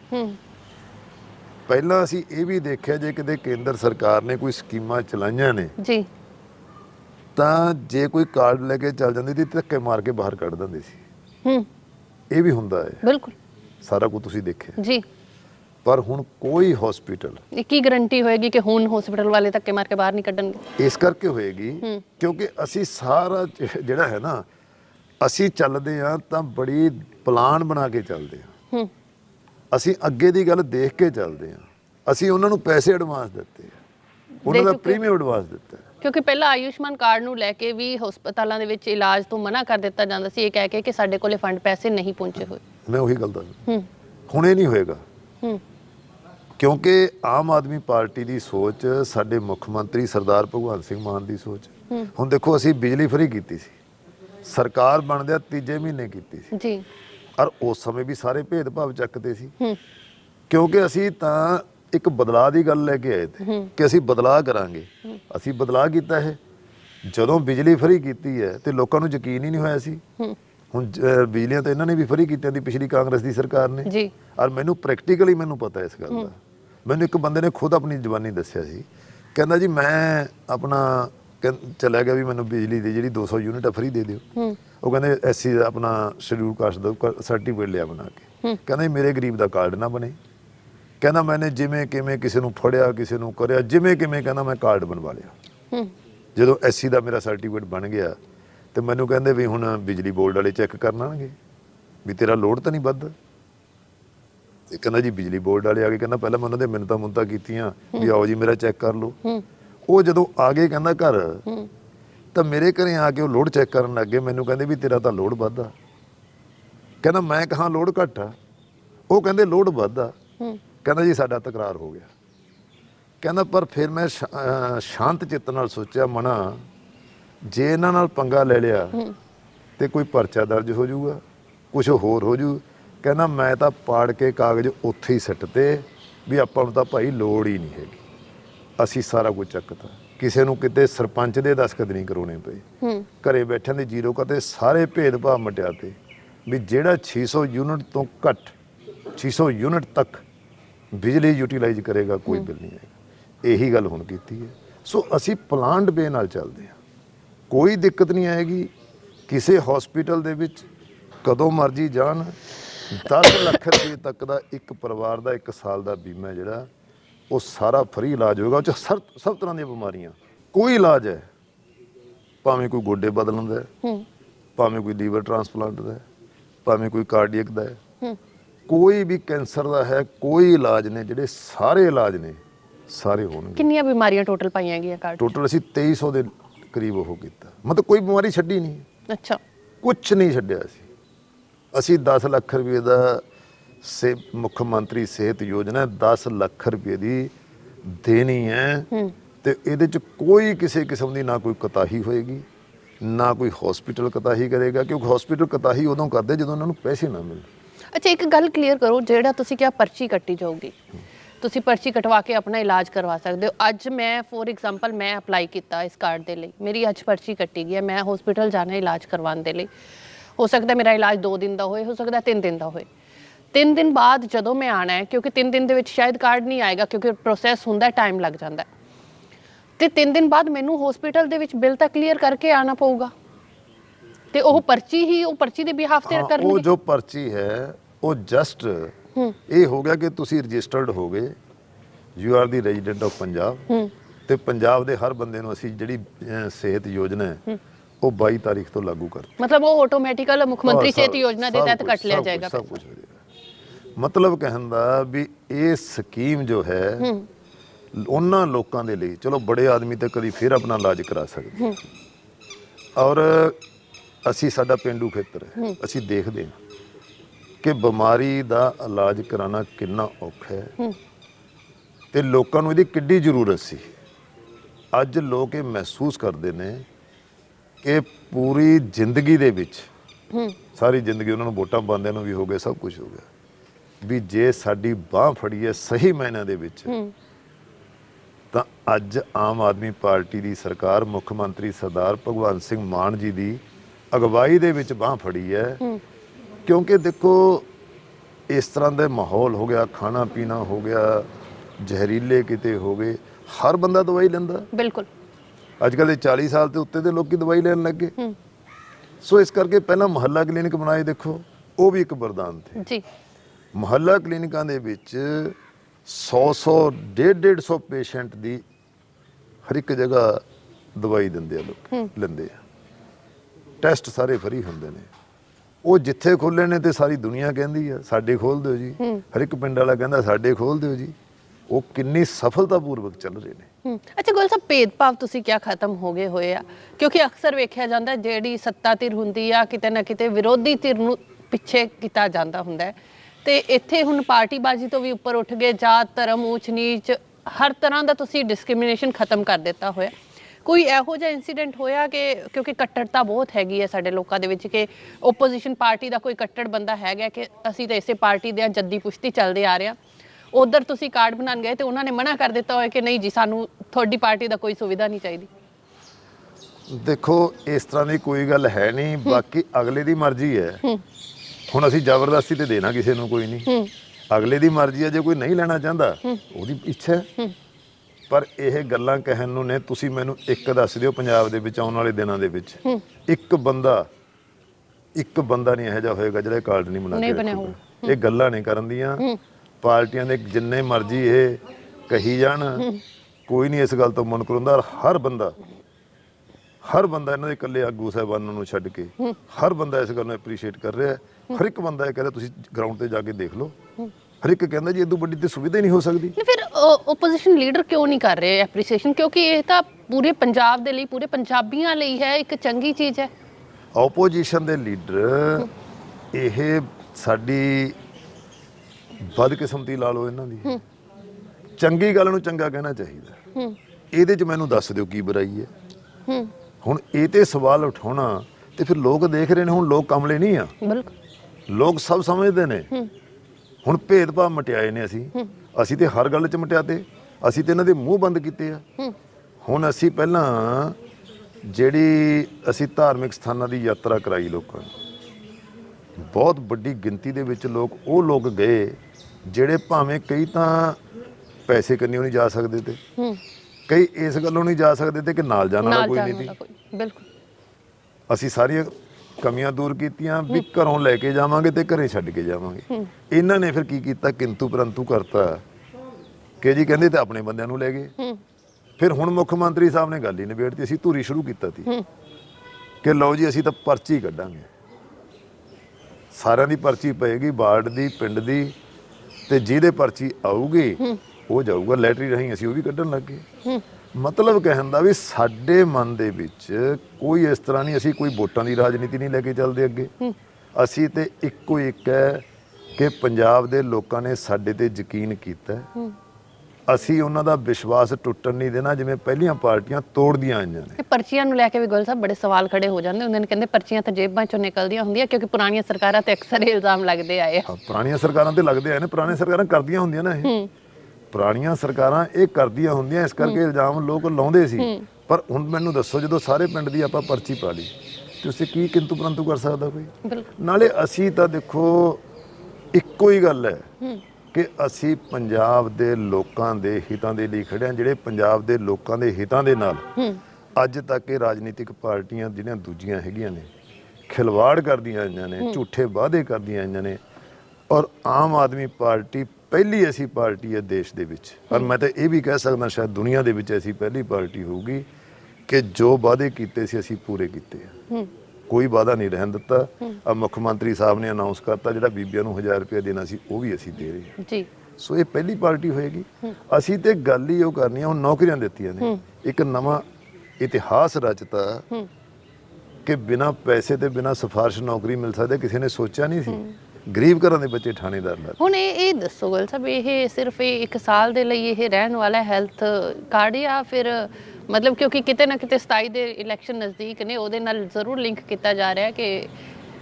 [SPEAKER 1] ਪਹਿਲਾਂ ਅਸੀਂ ਇਹ ਵੀ ਦੇਖਿਆ ਜੇ ਕਿਤੇ ਕੇਂਦਰ ਸਰਕਾਰ ਨੇ ਕੋਈ ਸਕੀਮਾਂ ਚਲਾਈਆਂ ਨੇ
[SPEAKER 2] ਜੀ।
[SPEAKER 1] ਤਾਂ ਜੇ ਕੋਈ ਕਾਰਡ ਲੈ ਕੇ ਚੱਲ ਜਾਂਦੀ ਸੀ ਧੱਕੇ ਮਾਰ ਕੇ ਬਾਹਰ ਕੱਢ ਦਿੰਦੇ ਸੀ।
[SPEAKER 2] ਹੂੰ।
[SPEAKER 1] ਇਹ ਵੀ ਹੁੰਦਾ ਹੈ।
[SPEAKER 2] ਬਿਲਕੁਲ।
[SPEAKER 1] ਸਾਰਾ ਕੁਝ ਤੁਸੀਂ ਦੇਖਿਆ।
[SPEAKER 2] ਜੀ।
[SPEAKER 1] ਪਰ ਹੁਣ ਕੋਈ ਹਸਪੀਟਲ
[SPEAKER 2] ਕੀ ਗਾਰੰਟੀ ਹੋਏਗੀ ਕਿ ਹੁਣ ਹਸਪੀਟਲ ਵਾਲੇ ਧੱਕੇ ਮਾਰ ਕੇ ਬਾਹਰ ਨਹੀਂ ਕੱਢਣਗੇ।
[SPEAKER 1] ਇਸ ਕਰਕੇ ਹੋਏਗੀ। ਕਿਉਂਕਿ ਅਸੀਂ ਸਾਰਾ ਜਿਹੜਾ ਹੈ ਨਾ ਅਸੀਂ ਚੱਲਦੇ ਆ ਤਾਂ ਬੜੀ ਪਲਾਨ ਬਣਾ ਕੇ ਚੱਲਦੇ ਆ
[SPEAKER 2] ਹੂੰ।
[SPEAKER 1] ਅਸੀਂ ਅੱਗੇ ਦੀ ਗੱਲ ਦੇਖ ਕੇ ਚੱਲਦੇ ਆ ਅਸੀਂ ਉਹਨਾਂ ਨੂੰ ਪੈਸੇ ਐਡਵਾਂਸ ਦਿੱਤੇ ਆ। ਉਹਨਾਂ ਦਾ। ਪ੍ਰੀਮੀਅਮ ਐਡਵਾਂਸ ਦਿੱਤਾ।
[SPEAKER 2] ਕਿਉਂਕਿ ਪਹਿਲਾਂ ਆਯੁਸ਼ਮਾਨ ਕਾਰਡ ਨੂੰ ਲੈ ਕੇ ਵੀ ਹਸਪਤਾਲਾਂ ਦੇ ਵਿੱਚ ਇਲਾਜ ਤੋਂ ਮਨਾ ਕਰ ਦਿੱਤਾ ਜਾਂਦਾ ਸੀ ਇਹ ਕਹਿ ਕੇ ਕਿ ਸਾਡੇ ਕੋਲੇ ਫੰਡ ਪੈਸੇ ਨਹੀਂ ਪਹੁੰਚੇ ਹੋਏ।
[SPEAKER 1] ਮੈਂ ਉਹੀ ਗੱਲ ਦੱਸ
[SPEAKER 2] ਹੂੰ।
[SPEAKER 1] ਹੁਣ ਨਹੀਂ ਹੋਏਗਾ।
[SPEAKER 2] ਹੂੰ।
[SPEAKER 1] ਕਿਉਂਕਿ ਆਮ ਆਦਮੀ ਪਾਰਟੀ ਦੀ ਸੋਚ ਸਾਡੇ ਮੁੱਖ ਮੰਤਰੀ ਸਰਦਾਰ ਭਗਵੰਤ ਸਿੰਘ ਮਾਨ ਦੀ ਸੋਚ। ਹੁਣ ਦੇਖੋ ਅਸੀਂ ਬਿਜਲੀ ਫਰੀ ਕੀਤੀ ਸੀ। ਸਰਕਾਰ ਬਣਦਿਆਂ ਤੀਜੇ ਮਹੀਨੇ ਕੀਤੀ ਸੀ।
[SPEAKER 2] ਜੀ।
[SPEAKER 1] ਔਰ ਉਸ ਸਮੇਂ ਵੀ ਸਾਰੇ ਭੇਦਭਾਵ ਚੱਕਦੇ ਸੀ।
[SPEAKER 2] ਹੂੰ।
[SPEAKER 1] ਕਿਉਂਕਿ ਅਸੀਂ ਤਾਂ ਇੱਕ ਬਦਲਾਅ ਦੀ ਗੱਲ ਲੈ ਕੇ ਆਏ ਤੇ। ਕਿ ਅਸੀਂ ਬਦਲਾਅ ਕਰਾਂਗੇ। ਅਸੀਂ ਬਦਲਾਅ ਕੀਤਾ ਹੈ ਜਦੋਂ ਬਿਜਲੀ ਫਰੀ ਕੀਤੀ ਹੈ ਤੇ ਲੋਕਾਂ ਨੂੰ ਯਕੀਨ ਹੀ ਨਹੀਂ ਹੋਇਆ ਸੀ। ਹੁਣ ਬਿਜਲੀਆਂ ਤਾਂ ਇਹਨਾਂ ਨੇ ਵੀ ਫਰੀ ਕੀਤੀਆਂ ਦੀ ਪਿਛਲੀ ਕਾਂਗਰਸ ਦੀ ਸਰਕਾਰ ਨੇ।
[SPEAKER 2] ਜੀ।
[SPEAKER 1] ਔਰ ਮੈਨੂੰ ਪ੍ਰੈਕਟੀਕਲੀ ਮੈਨੂੰ ਪਤਾ ਇਸ ਗੱਲ ਦਾ। ਮੈਨੂੰ ਇੱਕ ਬੰਦੇ ਨੇ ਖੁਦ ਆਪਣੀ ਜ਼ੁਬਾਨੀ ਦੱਸਿਆ ਸੀ। ਕਹਿੰਦਾ ਜੀ ਮੈਂ ਆਪਣਾ ਚਲਾ ਗਿਆ ਵੀ ਮੈਨੂੰ ਬਿਜਲੀ ਦੀ ਜਿਹੜੀ 200 ਯੂਨਿਟ ਆ ਫਰੀ ਦੇ ਦਿਓ। ਉਹ ਕਹਿੰਦੇ ਐਸਸੀ ਦਾ ਆਪਣਾ ਸ਼ਡਿਊਲ ਕਾਸਟ ਦਾ ਸਰਟੀਫਿਕੇਟ ਲਿਆ ਬਣਾ ਕੇ। ਕਹਿੰਦਾ ਮੇਰੇ ਗਰੀਬ ਦਾ ਕਾਰਡ ਨਾ ਬਣੇ। ਕਹਿੰਦਾ ਮੈਨੇ ਜਿਵੇਂ ਕਿਵੇਂ ਕਿਸੇ ਨੂੰ ਫੜਿਆ ਕਿਸੇ ਨੂੰ ਕਰਿਆ ਜਿਵੇਂ ਕਿਵੇਂ ਕਹਿੰਦਾ ਮੈਂ ਕਾਰਡ ਬਣਵਾ ਲਿਆ। ਜਦੋਂ ਐਸਸੀ ਦਾ ਮੇਰਾ ਸਰਟੀਫਿਕੇਟ ਬਣ ਗਿਆ ਤੇ ਮੈਨੂੰ ਕਹਿੰਦੇ ਵੀ ਹੁਣ ਬਿਜਲੀ ਬੋਰਡ ਵਾਲੇ ਚੈੱਕ ਕਰਨਾਂਗੇ ਵੀ ਤੇਰਾ ਲੋਡ ਤਾਂ ਨਹੀਂ ਵੱਧ। ਤੇ ਕਹਿੰਦਾ ਜੀ ਬਿਜਲੀ ਬੋਰਡ ਵਾਲੇ ਆ ਕੇ ਕਹਿੰਦਾ ਪਹਿਲਾਂ ਮੈਂ ਉਹਨਾਂ ਦੇ ਮਿੰਨਤਾਂ ਮੁੰਤਾ ਕੀਤੀਆਂ ਵੀ ਆਓ ਜੀ ਮੇਰਾ ਚੈੱਕ ਕਰ ਲਓ। ਉਹ ਜਦੋਂ ਆ ਗਏ ਕਹਿੰਦਾ ਘਰ ਤਾਂ ਮੇਰੇ ਘਰੇ ਆ ਕੇ ਉਹ ਲੋਡ ਚੈੱਕ ਕਰਨ ਲੱਗੇ ਮੈਨੂੰ ਕਹਿੰਦੇ ਵੀ ਤੇਰਾ ਤਾਂ ਲੋਡ ਵੱਧਾ ਕਹਿੰਦਾ ਮੈਂ ਕਹਾਂ ਲੋਡ ਘੱਟ ਆ? ਉਹ ਕਹਿੰਦੇ ਲੋਡ ਵੱਧਾ
[SPEAKER 2] ਹੂੰ।
[SPEAKER 1] ਕਹਿੰਦਾ ਜੀ ਸਾਡਾ ਤਕਰਾਰ ਹੋ ਗਿਆ। ਕਹਿੰਦਾ ਪਰ ਫਿਰ ਮੈਂ ਸ਼ਾਂਤ ਚਿੱਤ ਨਾਲ ਸੋਚਿਆ ਮਨਾ ਜੇ ਇਹਨਾਂ ਨਾਲ ਪੰਗਾ ਲੈ ਲਿਆ ਤੇ ਕੋਈ ਪਰਚਾ ਦਰਜ ਹੋ ਜਾਊਗਾ ਕੁਝ ਹੋਰ ਹੋ ਜੂ। ਕਹਿੰਦਾ ਮੈਂ ਤਾਂ ਪਾੜ ਕੇ ਕਾਗਜ਼ ਉੱਥੇ ਹੀ ਸਿੱਟਤੇ ਵੀ ਆਪਾਂ ਨੂੰ ਤਾਂ ਭਾਈ ਲੋੜ ਹੀ ਨਹੀਂ ਹੈਗੀ। ਅਸੀਂ ਸਾਰਾ ਕੁਝ ਚੱਕਤਾ। ਕਿਸੇ ਨੂੰ ਕਿਤੇ ਸਰਪੰਚ ਦੇ ਦਸਖਤ ਨਹੀਂ ਕਰਾਉਣੇ ਪਏ। ਘਰੇ ਬੈਠਿਆਂ ਦੇ ਜ਼ੀਰੋ ਕਤੇ ਸਾਰੇ ਭੇਦਭਾਵ ਮਟਿਆਤੇ ਵੀ ਜਿਹੜਾ 600 ਯੂਨਿਟ ਤੋਂ ਘੱਟ 600 ਯੂਨਿਟ ਤੱਕ ਬਿਜਲੀ ਯੂਟਿਲਾਈਜ਼ ਕਰੇਗਾ ਕੋਈ ਬਿੱਲ ਨਹੀਂ ਆਏਗਾ। ਇਹੀ ਗੱਲ ਹੁਣ ਕੀਤੀ ਹੈ। ਸੋ ਅਸੀਂ ਪਲਾਨਡ ਵੇ ਨਾਲ ਚੱਲਦੇ ਹਾਂ। ਕੋਈ ਦਿੱਕਤ ਨਹੀਂ ਆਏਗੀ। ਕਿਸੇ ਹਸਪੀਟਲ ਦੇ ਵਿੱਚ ਕਦੋਂ ਮਰਜ਼ੀ ਜਾਣ। 10 ਲੱਖ ਰੁਪਏ ਤੱਕ ਦਾ ਇੱਕ ਪਰਿਵਾਰ ਦਾ ਇੱਕ ਸਾਲ ਦਾ ਬੀਮਾ ਜਿਹੜਾ ਉਹ ਸਾਰਾ ਫ੍ਰੀ ਇਲਾਜ ਹੋਏਗਾ। ਉਹ 'ਚ ਸਭ ਸਭ ਤਰ੍ਹਾਂ ਦੀਆਂ ਬਿਮਾਰੀਆਂ। ਕੋਈ ਇਲਾਜ ਹੈ। ਭਾਵੇਂ ਕੋਈ ਗੋਡੇ ਬਦਲਣ ਦਾ ਹੈ, ਭਾਵੇਂ ਕੋਈ ਲੀਵਰ ਟ੍ਰਾਂਸਪਲਾਂਟ ਦਾ ਹੈ, ਭਾਵੇਂ ਕੋਈ ਕਾਰਡੀਅਕ ਦਾ ਹੈ।
[SPEAKER 2] ਹੂੰ।
[SPEAKER 1] ਕੋਈ ਵੀ ਕੈਂਸਰ ਦਾ ਹੈ ਕੋਈ ਇਲਾਜ ਨੇ ਜਿਹੜੇ ਸਾਰੇ ਇਲਾਜ ਨੇ ਸਾਰੇ ਹੋਣਗੇ।
[SPEAKER 2] ਕਿੰਨੀਆਂ ਬਿਮਾਰੀਆਂ ਟੋਟਲ ਪਾਈਆਂ ਗਈਆਂ ਕਾਰਡ?
[SPEAKER 1] ਟੋਟਲ ਅਸੀਂ 2300 ਦੇ ਕਰੀਬ ਉਹ ਕੀਤਾ। ਮਤਲਬ ਕੋਈ ਬਿਮਾਰੀ ਛੱਡੀ ਨਹੀਂ।
[SPEAKER 2] ਅੱਛਾ।
[SPEAKER 1] ਕੁਝ ਨਹੀਂ ਛੱਡਿਆ ਸੀ ਅਸੀਂ 10 ਲੱਖ ਰੁਪਏ ਦਾ ਸੇ ਮੁੱਖ ਮੰਤਰੀ ਸਿਹਤ ਯੋਜਨਾ 10 ਲੱਖ ਰੁਪਏ ਦੀ ਦੇਣੀ ਹੈ। ਤੇ ਇਹਦੇ ਚ ਕੋਈ ਕਿਸੇ ਕਿਸਮ ਦੀ ਨਾ ਕੋਈ ਕਤਾਹੀ ਹੋਏਗੀ ਨਾ ਕੋਈ ਹਸਪੀਟਲ ਕਤਾਹੀ ਕਰੇਗਾ ਕਿਉਂਕਿ ਹਸਪੀਟਲ ਕਤਾਹੀ ਉਦੋਂ ਕਰਦੇ ਜਦੋਂ ਉਹਨਾਂ ਨੂੰ ਪੈਸੇ ਨਾ ਮਿਲਣ।
[SPEAKER 2] ਅੱਛਾ ਇੱਕ ਗੱਲ ਕਲੀਅਰ ਕਰੋ ਜਿਹੜਾ ਤੁਸੀਂ ਕਿਹਾ ਪਰਚੀ ਕੱਟੀ ਜਾਊਗੀ। ਤੁਸੀਂ ਪਰਚੀ ਕਟਵਾ ਕੇ ਆਪਣਾ ਇਲਾਜ ਕਰਵਾ ਸਕਦੇ ਹੋ। ਅੱਜ ਮੈਂ ਫੋਰ ਐਗਜ਼ਾਮਪਲ ਮੈਂ ਅਪਲਾਈ ਕੀਤਾ ਇਸ ਕਾਰਡ ਦੇ ਲਈ। ਮੇਰੀ ਅੱਜ ਪਰਚੀ ਕੱਟੀ ਗਈ ਹੈ ਮੈਂ ਹਸਪੀਟਲ ਜਾਣਾ ਇਲਾਜ ਕਰਵਾਉਣ ਦੇ ਲਈ। ਹੋ ਸਕਦਾ ਮੇਰਾ ਇਲਾਜ 2 ਦਿਨ ਦਾ ਹੋਏ ਹੋ ਸਕਦਾ 3 ਦਿਨ ਦਾ ਹੋਏ। 3 ਦਿਨ ਬਾਅਦ ਜਦੋਂ ਮੈਂ ਆਣਾ ਹੈ ਕਿਉਂਕਿ 3 ਦਿਨ ਦੇ ਵਿੱਚ ਸ਼ਾਇਦ ਕਾਰਡ ਨਹੀਂ ਆਏਗਾ ਕਿਉਂਕਿ ਪ੍ਰੋਸੈਸ ਹੁੰਦਾ ਟਾਈਮ ਲੱਗ ਜਾਂਦਾ ਤੇ 3 ਦਿਨ ਬਾਅਦ ਮੈਨੂੰ ਹਸਪੀਟਲ ਦੇ ਵਿੱਚ ਬਿੱਲ ਤਾਂ ਕਲੀਅਰ ਕਰਕੇ ਆਣਾ ਪਊਗਾ। ਤੇ ਉਹ ਪਰਚੀ ਹੀ ਉਹ ਪਰਚੀ ਦੇ ਬਿਹਾਫ ਤੇ
[SPEAKER 1] ਹਾਂ, ਉਹ ਜੋ ਪਰਚੀ ਹੈ ਉਹ ਜਸਟ ਇਹ ਹੋ ਗਿਆ ਕਿ ਤੁਸੀਂ ਰਜਿਸਟਰਡ ਹੋ ਗਏ। You are the resident of Punjab ਤੇ ਪੰਜਾਬ ਦੇ ਹਰ ਬੰਦੇ ਨੂੰ ਅਸੀਂ ਜਿਹੜੀ ਸਿਹਤ ਯੋਜਨਾ ਹੈ ਉਹ 22 ਤਾਰੀਖ ਤੋਂ ਲਾਗੂ ਕਰ
[SPEAKER 2] ਮਤਲਬ ਉਹ ਆਟੋਮੈਟਿਕਲ ਮੁੱਖ ਮੰਤਰੀ ਸਿਹਤ ਯੋਜਨਾ ਦੇ ਤਹਿਤ ਕੱਟ ਲਿਆ ਜਾਏਗਾ।
[SPEAKER 1] ਸਭ ਕੁਝ ਹੋ ਜਾਏਗਾ। ਮਤਲਬ ਕਹਿਣ ਦਾ ਵੀ ਇਹ ਸਕੀਮ ਜੋ ਹੈ ਉਹਨਾਂ ਲੋਕਾਂ ਦੇ ਲਈ ਚਲੋ ਬੜੇ ਆਦਮੀ ਤਾਂ ਕਦੀ ਫਿਰ ਆਪਣਾ ਇਲਾਜ ਕਰਾ ਸਕਦੇ ਔਰ ਅਸੀਂ ਸਾਡਾ ਪਿੰਡੂ ਖੇਤਰ ਹੈ। ਅਸੀਂ ਦੇਖਦੇ ਹਾਂ। ਕਿ ਬਿਮਾਰੀ ਦਾ ਇਲਾਜ ਕਰਾਉਣਾ ਕਿੰਨਾ ਔਖਾ ਹੈ। ਤੇ ਲੋਕਾਂ ਨੂੰ ਇਹਦੀ ਕਿੱਡੀ ਜ਼ਰੂਰਤ ਸੀ। ਅੱਜ ਲੋਕ ਇਹ ਮਹਿਸੂਸ ਕਰਦੇ ਨੇ ਕਿ ਪੂਰੀ ਜ਼ਿੰਦਗੀ ਦੇ ਵਿੱਚ ਸਾਰੀ ਜ਼ਿੰਦਗੀ ਉਹਨਾਂ ਨੂੰ ਵੋਟਾਂ ਪਾਉਂਦਿਆਂ ਨੂੰ ਵੀ ਹੋ ਗਿਆ ਸਭ ਕੁਝ ਹੋ ਗਿਆ। ਵੀ ਜੇ ਸਾਡੀ ਬਾਹ ਫੜੀ ਹੈ ਸਹੀ ਮਾਇਨਿਆਂ ਦੇ ਵਿੱਚ ਤਾਂ ਅੱਜ ਆਮ ਆਦਮੀ ਪਾਰਟੀ ਦੀ ਸਰਕਾਰ ਮੁੱਖ ਮੰਤਰੀ ਸਰਦਾਰ ਭਗਵੰਤ ਸਿੰਘ ਮਾਨ ਜੀ ਦੀ ਅਗਵਾਈ ਦੇ ਵਿੱਚ ਬਾਹ ਫੜੀ ਹੈ। ਕਿਉਂਕਿ ਦੇਖੋ ਇਸ ਤਰ੍ਹਾਂ ਦਾ ਮਾਹੌਲ ਹੋ ਗਿਆ ਖਾਣਾ ਪੀਣਾ ਹੋ ਗਿਆ ਜ਼ਹਿਰੀਲੇ ਕਿਤੇ ਹੋ ਗਏ ਹਰ ਬੰਦਾ ਦਵਾਈ ਲੈਂਦਾ।
[SPEAKER 2] ਬਿਲਕੁਲ।
[SPEAKER 1] ਅੱਜ ਕੱਲ੍ਹ ਦੇ 40 ਸਾਲ ਤੇ ਉੱਤੇ ਦੇ ਲੋਕੀ ਦਵਾਈ ਲੈਣ ਲੱਗੇ
[SPEAKER 2] ਹੂੰ।
[SPEAKER 1] ਸੋ ਇਸ ਕਰਕੇ ਪਹਿਲਾਂ ਮੁਹੱਲਾ ਕਲੀਨਿਕ ਬਣਾਏ ਦੇਖੋ ਉਹ ਵੀ ਇੱਕ ਵਰਦਾਨ ਤੇ
[SPEAKER 2] ਜੀ।
[SPEAKER 1] ਮੁਹੱਲਾ ਕਲੀਨਿਕਾਂ ਦੇ ਵਿੱਚ 100 100 150 150 ਪੇਸ਼ੈਂਟ ਦੀ ਹਰ ਇੱਕ ਜਗ੍ਹਾ ਦਵਾਈ ਦਿੰਦੇ ਆ ਲੋਕ ਲੈਂਦੇ ਆ। ਟੈਸਟ ਸਾਰੇ ਫਰੀ ਹੁੰਦੇ ਨੇ। ਉਹ ਜਿੱਥੇ ਖੋਲੇ ਨੇ ਤੇ ਸਾਰੀ ਦੁਨੀਆ ਕਹਿੰਦੀ ਆ ਸਾਡੇ ਖੋਲ ਦਿਓ ਜੀ। ਹਰ ਇੱਕ ਪਿੰਡ ਵਾਲਾ ਕਹਿੰਦਾ ਸਾਡੇ ਖੋਲ ਦਿਓ ਜੀ। ਉਹ ਕਿੰਨੀ ਸਫਲਤਾਪੂਰਵਕ ਚੱਲ ਰਹੇ ਨੇ।
[SPEAKER 2] ਅੱਛਾ ਗੋਲ ਸਾਹਿਬ ਭੇਦਭਾਵ ਤੁਸੀਂ ਕਿਹਾ ਖਤਮ ਹੋ ਗਏ ਹੋਏ ਆ? ਕਿਉਂਕਿ ਅਕਸਰ ਵੇਖਿਆ ਜਾਂਦਾ ਜਿਹੜੀ ਸੱਤਾ ਧਿਰ ਹੁੰਦੀ ਆ ਕਿਤੇ ਨਾ ਕਿਤੇ ਵਿਰੋਧੀ ਧਿਰ ਨੂੰ ਪਿੱਛੇ ਕੀਤਾ ਜਾਂਦਾ ਹੁੰਦਾ ਤੇ ਇੱਥੇ ਹੁਣ ਪਾਰਟੀਬਾਜ਼ੀ ਤੋਂ ਵੀ ਉੱਪਰ ਉੱਠ ਗਏ ਜਾਤ ਧਰਮ ਊਚ ਨੀਚ ਹਰ ਤਰ੍ਹਾਂ ਦਾ ਤੁਸੀਂ ਡਿਸਕ੍ਰਿਮੀਨੇਸ਼ਨ ਖਤਮ ਕਰ ਦਿੱਤਾ ਹੋਇਆ। ਕੋਈ ਇਹੋ ਜਿਹਾ ਇਨਸੀਡੈਂਟ ਹੋਇਆ ਕਿ ਕਿਉਂਕਿ ਕੱਟੜਤਾ ਬਹੁਤ ਹੈਗੀ ਹੈ ਸਾਡੇ ਲੋਕਾਂ ਦੇ ਵਿੱਚ ਕਿ ਓਪੋਜੀਸ਼ਨ ਪਾਰਟੀ ਦਾ ਕੋਈ ਕੱਟੜ ਬੰਦਾ ਹੈਗਾ ਕਿ ਅਸੀਂ ਤਾਂ ਇਸੇ ਪਾਰਟੀ ਦੇ ਆ ਜੱਦੀ ਪੁਸ਼ਤੀ ਚੱਲਦੇ ਆ ਰਹੇ ਆ ਉਧਰ ਤੁਸੀਂ ਕਾਰਡ ਬਣਾਉਣ ਗਏ ਤੇ ਉਹਨਾਂ ਨੇ ਮਨਾ ਕਰ ਦਿੱਤਾ ਹੋਇਆ ਕਿ ਨਹੀਂ ਜੀ ਸਾਨੂੰ ਤੁਹਾਡੀ ਪਾਰਟੀ ਦਾ ਕੋਈ ਸੁਵਿਧਾ ਨਹੀਂ ਚਾਹੀਦੀ।
[SPEAKER 1] ਦੇਖੋ ਇਸ ਤਰ੍ਹਾਂ ਦੀ ਕੋਈ ਗੱਲ ਹੈ ਨਹੀਂ ਬਾਕੀ ਅਗਲੇ ਦੀ ਮਰਜ਼ੀ ਹੈ। ਹੁਣ ਅਸੀਂ ਜ਼ਬਰਦਸਤੀ ਤੇ ਦੇਣਾ ਕਿਸੇ ਨੂੰ ਕੋਈ ਨਹੀਂ। ਅਗਲੇ ਦੀ ਮਰਜ਼ੀ ਹੈ ਜੇ ਕੋਈ ਨਹੀਂ ਲੈਣਾ ਚਾਹੁੰਦਾ ਉਹਦੀ ਇੱਛਾ ਹੈ। ਪਰ ਇਹ ਗੱਲਾਂ ਕਹਿਣ ਨੂੰ ਨੇ ਤੁਸੀਂ ਮੈਨੂੰ ਇੱਕ ਦੱਸ ਦਿਓ ਪੰਜਾਬ ਦੇ ਵਿੱਚ ਆਉਣ ਵਾਲੇ ਦਿਨਾਂ ਦੇ ਵਿੱਚ। ਇੱਕ ਬੰਦਾ ਇੱਕ ਬੰਦਾ ਨਹੀਂ ਇਹੋ ਜਿਹਾ ਹੋਏਗਾ ਜਿਹੜਾ ਕਾਰਡ ਨਹੀਂ ਬਣਾ ਕੇ। ਇਹ ਗੱਲਾਂ ਨਹੀਂ ਕਰਨ ਦੀਆਂ। ਪਾਰਟੀਆਂ ਦੇ ਜਿੰਨੇ ਮਰਜ਼ੀ ਇਹ ਕਹੀ ਜਾਣ ਕੋਈ ਨਹੀਂ ਇਸ ਗੱਲ ਤੋਂ ਮਨ ਕਰਉਂਦਾ। ਹਰ ਬੰਦਾ ਹਰ ਬੰਦਾ ਇਹਨਾਂ ਦੇ ਇਕੱਲੇ ਆਗੂ ਸਾਹਿਬਾਨਾਂ ਨੂੰ ਛੱਡ ਕੇ ਹਰ ਬੰਦਾ ਇਸ ਗੱਲ ਨੂੰ ਐਪਰੀਸ਼ੀਏਟ ਕਰ ਰਿਹਾ। ਹੈ। ਹਰ ਇੱਕ ਬੰਦਾ ਇਹ ਕਹਿੰਦਾ ਤੁਸੀਂ ਗਰਾਊਂਡ ਤੇ ਜਾ ਕੇ ਦੇਖ ਲਓ। ਹਰ ਇੱਕ ਕਹਿੰਦਾ ਜੀ ਇਦੋਂ ਵੱਡੀ ਤੇ ਸੁਵਿਧਾ ਹੀ ਨਹੀਂ ਹੋ ਸਕਦੀ।
[SPEAKER 2] ਨਹੀਂ ਫਿਰ ਓਪੋਜੀਸ਼ਨ ਲੀਡਰ ਕਿਉਂ ਨਹੀਂ ਕਰ ਰਹੇ ਐਪਰੀਸੀਏਸ਼ਨ ਕਿਉਂਕਿ ਇਹ ਤਾਂ ਪੂਰੇ ਪੰਜਾਬ ਦੇ ਲਈ ਪੂਰੇ ਪੰਜਾਬੀਆਂ ਲਈ ਹੈ ਇੱਕ ਚੰਗੀ ਚੀਜ਼ ਹੈ।
[SPEAKER 1] ਆਪੋਜੀਸ਼ਨ ਦੇ ਲੀਡਰ ਇਹ ਸਾਡੀ ਬਦਕਿਸਮਤੀ ਲਾ ਲਓ ਇਹਨਾਂ ਦੀ। ਚੰਗੀ ਗੱਲ ਨੂੰ ਚੰਗਾ ਕਹਿਣਾ ਚਾਹੀਦਾ। ਇਹਦੇ 'ਚ ਮੈਨੂੰ ਦੱਸ ਦਿਓ ਕੀ ਬੁਰਾਈ ਹੈ।
[SPEAKER 2] ਹੂੰ।
[SPEAKER 1] ਹੁਣ ਇਹ ਤੇ ਸਵਾਲ ਉਠਾਉਣਾ ਤੇ ਫਿਰ ਲੋਕ ਦੇਖ ਰਹੇ ਨੇ ਹੁਣ ਲੋਕ ਕਮਲੇ ਨਹੀਂ ਆ।
[SPEAKER 2] ਬਿਲਕੁਲ।
[SPEAKER 1] ਲੋਕ ਸਭ ਸਮਝਦੇ ਨੇ। ਹੁਣ ਭੇਦਭਾਵ ਮਟਿਆਏ ਨੇ ਅਸੀਂ। ਅਸੀਂ ਤੇ ਹਰ ਗੱਲ 'ਚ ਮਟਿਆਤੇ। ਅਸੀਂ ਤੇ ਇਹਨਾਂ ਦੇ ਮੂੰਹ ਬੰਦ ਕੀਤੇ ਆ। ਹੁਣ ਅਸੀਂ ਪਹਿਲਾਂ ਜਿਹੜੀ ਅਸੀਂ ਧਾਰਮਿਕ ਸਥਾਨਾਂ ਦੀ ਯਾਤਰਾ ਕਰਾਈ ਲੋਕਾਂ ਨੂੰ ਬਹੁਤ ਵੱਡੀ ਗਿਣਤੀ ਦੇ ਵਿੱਚ ਲੋਕ ਉਹ ਲੋਕ ਗਏ ਜਿਹੜੇ ਭਾਵੇਂ ਕਈ ਤਾਂ ਪੈਸੇ ਕੰਨਿਓ ਨਹੀਂ ਜਾ ਸਕਦੇ ਤੇ ਕਈ ਇਸ ਗੱਲੋਂ ਨਹੀਂ ਜਾ ਸਕਦੇ ਤੇ ਕਿ ਨਾਲ ਜਾਣ ਵਾਲਾ ਕੋਈ ਨਹੀਂ ਸੀ।
[SPEAKER 2] ਬਿਲਕੁਲ।
[SPEAKER 1] ਅਸੀਂ ਸਾਰੀਆਂ ਕਮੀਆਂ ਦੂਰ ਕੀਤੀਆਂ ਵੀ ਘਰੋਂ ਲੈ ਕੇ ਜਾਵਾਂਗੇ ਤੇ ਘਰੇ ਛੱਡ ਕੇ ਜਾਵਾਂਗੇ। ਇਹਨਾਂ ਨੇ ਫਿਰ ਕੀ ਕੀਤਾ? ਕਿੰਤੂ ਪਰੰਤੂ ਕਰਤਾ। ਕਿ ਜੀ ਕਹਿੰਦੇ ਤੇ ਆਪਣੇ ਬੰਦਿਆਂ ਨੂੰ ਲੈ ਗਏ। ਫਿਰ ਹੁਣ ਮੁੱਖ ਮੰਤਰੀ ਸਾਹਿਬ ਨੇ ਗੱਲ ਹੀ ਨਿਬੇੜਤੀ। ਅਸੀਂ ਧੂਰੀ ਸ਼ੁਰੂ ਕੀਤਾ ਸੀ। ਕਿ ਲਓ ਜੀ ਅਸੀਂ ਤਾਂ ਪਰਚੀ ਕੱਢਾਂਗੇ। ਸਾਰਿਆਂ ਦੀ ਪਰਚੀ ਪਏਗੀ ਵਾਰਡ ਦੀ ਪਿੰਡ ਦੀ। ਤੇ ਜਿਹਦੇ ਪਰਚੀ ਆਊਗੀ ਉਹ ਜਾਊਗਾ। ਲੈਟਰੀ ਰਹੀ ਅਸੀਂ ਉਹ ਵੀ ਕੱਢਣ ਲੱਗੇ ਮਤਲਬ ਕਹਿਣ ਦਾ ਵੀ ਸਾਡੇ ਮਨ ਦੇ ਵਿੱਚ ਕੋਈ ਇਸ ਤਰ੍ਹਾਂ ਨਹੀਂ ਅਸੀਂ ਕੋਈ ਵੋਟਾਂ ਦੀ ਰਾਜਨੀਤੀ ਨਹੀਂ ਲੈ ਕੇ ਚੱਲਦੇ ਅੱਗੇ। ਅਸੀਂ ਤੇ ਇੱਕੋ ਇੱਕ ਹੈ ਕਿ ਪੰਜਾਬ ਦੇ ਲੋਕਾਂ ਨੇ ਸਾਡੇ ਤੇ ਯਕੀਨ ਕੀਤਾ। ਅਸੀਂ ਉਹਨਾਂ ਦਾ ਵਿਸ਼ਵਾਸ ਟੁੱਟਣ ਨਹੀਂ ਦੇਣਾ ਜਿਵੇਂ ਪਹਿਲੀਆਂ ਪਾਰਟੀਆਂ ਤੋੜਦੀਆਂ ਆਈਆਂ ਨੇ।
[SPEAKER 2] ਪਰਚੀਆਂ ਨੂੰ ਲੈ ਕੇ ਵੀ ਗੋਲ ਸਾਹਿਬ ਬੜੇ ਸਵਾਲ ਖੜੇ ਹੋ ਜਾਂਦੇ ਹੁੰਦੇ ਨੇ ਕਹਿੰਦੇ ਪਰਚੀਆਂ ਤਾਂ ਜੇਬਾਂ ਚੋਂ ਨਿਕਲਦੀਆਂ ਹੁੰਦੀਆਂ ਕਿਉਂਕਿ ਪੁਰਾਣੀਆਂ ਸਰਕਾਰਾਂ ਤੇ ਅਕਸਰ ਇਲਜ਼ਾਮ ਲੱਗਦੇ ਆਏ ਆ।
[SPEAKER 1] ਪੁਰਾਣੀਆਂ ਸਰਕਾਰਾਂ ਤੇ ਲੱਗਦੇ ਆਏ ਨੇ ਪੁਰਾਣੀਆਂ ਸਰਕਾਰਾਂ ਕਰਦੀਆਂ ਹੁੰਦੀਆਂ ਨਾ ਇਹ। ਪੁਰਾਣੀਆਂ ਸਰਕਾਰਾਂ ਇਹ ਕਰਦੀਆਂ ਹੁੰਦੀਆਂ ਇਸ ਕਰਕੇ ਇਲਜ਼ਾਮ ਲੋਕ ਲਾਉਂਦੇ ਸੀ। ਪਰ ਹੁਣ ਮੈਨੂੰ ਦੱਸੋ ਜਦੋਂ ਸਾਰੇ ਪਿੰਡ ਦੀ ਆਪਾਂ ਪਰਚੀ ਪਾ ਲਈ ਤੇ ਉਸੇ ਕੀ ਕਿੰਤੂ ਪਰੰਤੂ ਕਰ ਸਕਦਾ ਕੋਈ? ਨਾਲੇ ਅਸੀਂ ਤਾਂ ਦੇਖੋ ਇੱਕੋ ਹੀ ਗੱਲ ਹੈ ਕਿ ਅਸੀਂ ਪੰਜਾਬ ਦੇ ਲੋਕਾਂ ਦੇ ਹਿੱਤਾਂ ਦੇ ਲਈ ਖੜੇ ਹਾਂ ਜਿਹੜੇ ਪੰਜਾਬ ਦੇ ਲੋਕਾਂ ਦੇ ਹਿੱਤਾਂ ਦੇ ਨਾਲ ਅੱਜ ਤੱਕ ਇਹ ਰਾਜਨੀਤਿਕ ਪਾਰਟੀਆਂ ਜਿਹੜੀਆਂ ਦੂਜੀਆਂ ਹੈਗੀਆਂ ਨੇ ਖਿਲਵਾੜ ਕਰਦੀਆਂ ਆਈਆਂ ਨੇ ਝੂਠੇ ਵਾਅਦੇ ਕਰਦੀਆਂ ਆਈਆਂ ਨੇ ਔਰ ਆਮ ਆਦਮੀ ਪਾਰਟੀ ਪਹਿਲੀ ਐਸੀ ਪਾਰਟੀ ਹੈ ਦੇਸ਼ ਦੇ ਵਿੱਚ। ਔਰ ਮੈਂ ਤਾਂ ਇਹ ਵੀ ਕਹਿ ਸਕਦਾ ਸ਼ਾਇਦ ਦੁਨੀਆ ਦੇ ਵਿੱਚ ਐਸੀ ਪਹਿਲੀ ਪਾਰਟੀ ਹੋਊਗੀ ਕਿ ਜੋ ਵਾਅਦੇ ਕੀਤੇ ਸੀ ਅਸੀਂ ਪੂਰੇ ਕੀਤੇ ਆ। ਕੋਈ ਵਾਅਦਾ ਨਹੀਂ ਰਹਿਣ ਦਿੱਤਾ। ਆ ਮੁੱਖ ਮੰਤਰੀ ਸਾਹਿਬ ਨੇ ਅਨਾਉਂਸ ਕਰਤਾ ਜਿਹੜਾ ਬੀਬੀਆਂ ਨੂੰ 1000 ਰੁਪਏ ਦੇਣਾ ਸੀ ਉਹ ਵੀ ਅਸੀਂ ਦੇ ਰਹੇ ਹਾਂ।
[SPEAKER 2] ਜੀ।
[SPEAKER 1] ਸੋ ਇਹ ਪਹਿਲੀ ਪਾਰਟੀ ਹੋਏਗੀ। ਅਸੀਂ ਤੇ ਗੱਲ ਹੀ ਉਹ ਕਰਨੀ ਆ ਹੁਣ ਨੌਕਰੀਆਂ ਦਿੱਤੀਆਂ ਨੇ। ਇੱਕ ਨਵਾਂ ਇਤਿਹਾਸ ਰਚਤਾ ਕਿ ਬਿਨਾ ਪੈਸੇ ਤੇ ਬਿਨਾ ਸਿਫਾਰਿਸ਼ ਨੌਕਰੀ ਮਿਲ ਸਕਦੀ ਕਿਸੇ ਨੇ ਸੋਚਿਆ ਨਹੀਂ ਸੀ। ਗਰੀਬ ਘਰਾਂ ਦੇ ਬੱਚੇ ਥਾਣੇਦਾਰ ਲੱਗ
[SPEAKER 2] ਹੁਣ ਇਹ ਇਹ ਦੱਸੋ ਗੋਲ ਸਾਹਿਬ ਇਹ ਸਿਰਫ ਇਹ ਇੱਕ ਸਾਲ ਦੇ ਲਈ ਇਹ ਰਹਿਣ ਵਾਲਾ ਹੈਲਥ ਕਾਰਡ ਜਾਂ ਫਿਰ ਮਤਲਬ ਕਿਉਂਕਿ ਕਿਤੇ ਨਾ ਕਿਤੇ 27 ਦੇ ਇਲੈਕਸ਼ਨ ਨਜ਼ਦੀਕ ਨੇ ਉਹਦੇ ਨਾਲ ਜ਼ਰੂਰ ਲਿੰਕ ਕੀਤਾ ਜਾ ਰਿਹਾ ਕਿ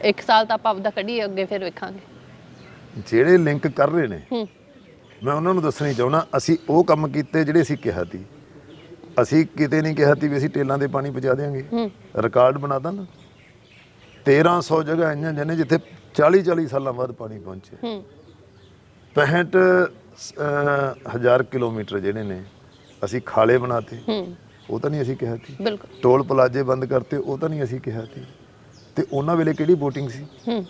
[SPEAKER 2] ਇੱਕ ਸਾਲ ਤਾਂ ਆਪਾਂ ਆਪਦਾ ਕੱਢੀਏ ਅੱਗੇ ਫਿਰ ਵੇਖਾਂਗੇ।
[SPEAKER 1] ਜਿਹੜੇ ਲਿੰਕ ਕਰ ਰਹੇ ਨੇ ਮੈਂ ਉਹਨਾਂ ਨੂੰ ਦੱਸਣੀ ਚਾਹੁੰਦਾ ਅਸੀਂ ਉਹ ਕੰਮ ਕੀਤੇ ਜਿਹੜੇ ਅਸੀਂ ਕਿਹਾ ਸੀ। ਅਸੀਂ ਕਿਤੇ ਨਹੀਂ ਕਿਹਾ ਸੀ ਵੀ ਅਸੀਂ ਟੇਲਾਂ ਦੇ ਪਾਣੀ ਪਹੁੰਚਾ ਦੇਵਾਂਗੇ ਰਿਕਾਰਡ ਬਣਾਦਾ ਨਾ। 1300 ਜਗ੍ਹਾ ਆਈਆਂ ਜਿਹਨੇ ਜਿੱਥੇ 40 40 ਸਾਲਾਂ ਬਾਅਦ ਪਾਣੀ ਪਹੁੰਚੇ।
[SPEAKER 2] ਹੂੰ।
[SPEAKER 1] 65 ਅਹ, ਹਜ਼ਾਰ ਕਿਲੋਮੀਟਰ ਜਿਹੜੇ ਨੇ ਅਸੀਂ ਖਾਲੇ ਬਣਾਤੇ।
[SPEAKER 2] ਹੂੰ।
[SPEAKER 1] ਉਹ ਤਾਂ ਨਹੀਂ ਅਸੀਂ ਕਿਹਾ ਸੀ।
[SPEAKER 2] ਬਿਲਕੁਲ।
[SPEAKER 1] ਟੋਲ ਪਲਾਜੇ ਬੰਦ ਕਰਤੇ ਉਹ ਤਾਂ ਨਹੀਂ ਅਸੀਂ ਕਿਹਾ ਸੀ। ਤੇ ਉਹਨਾਂ ਵੇਲੇ ਕਿਹੜੀ VOTING ਸੀ?
[SPEAKER 2] ਹੂੰ।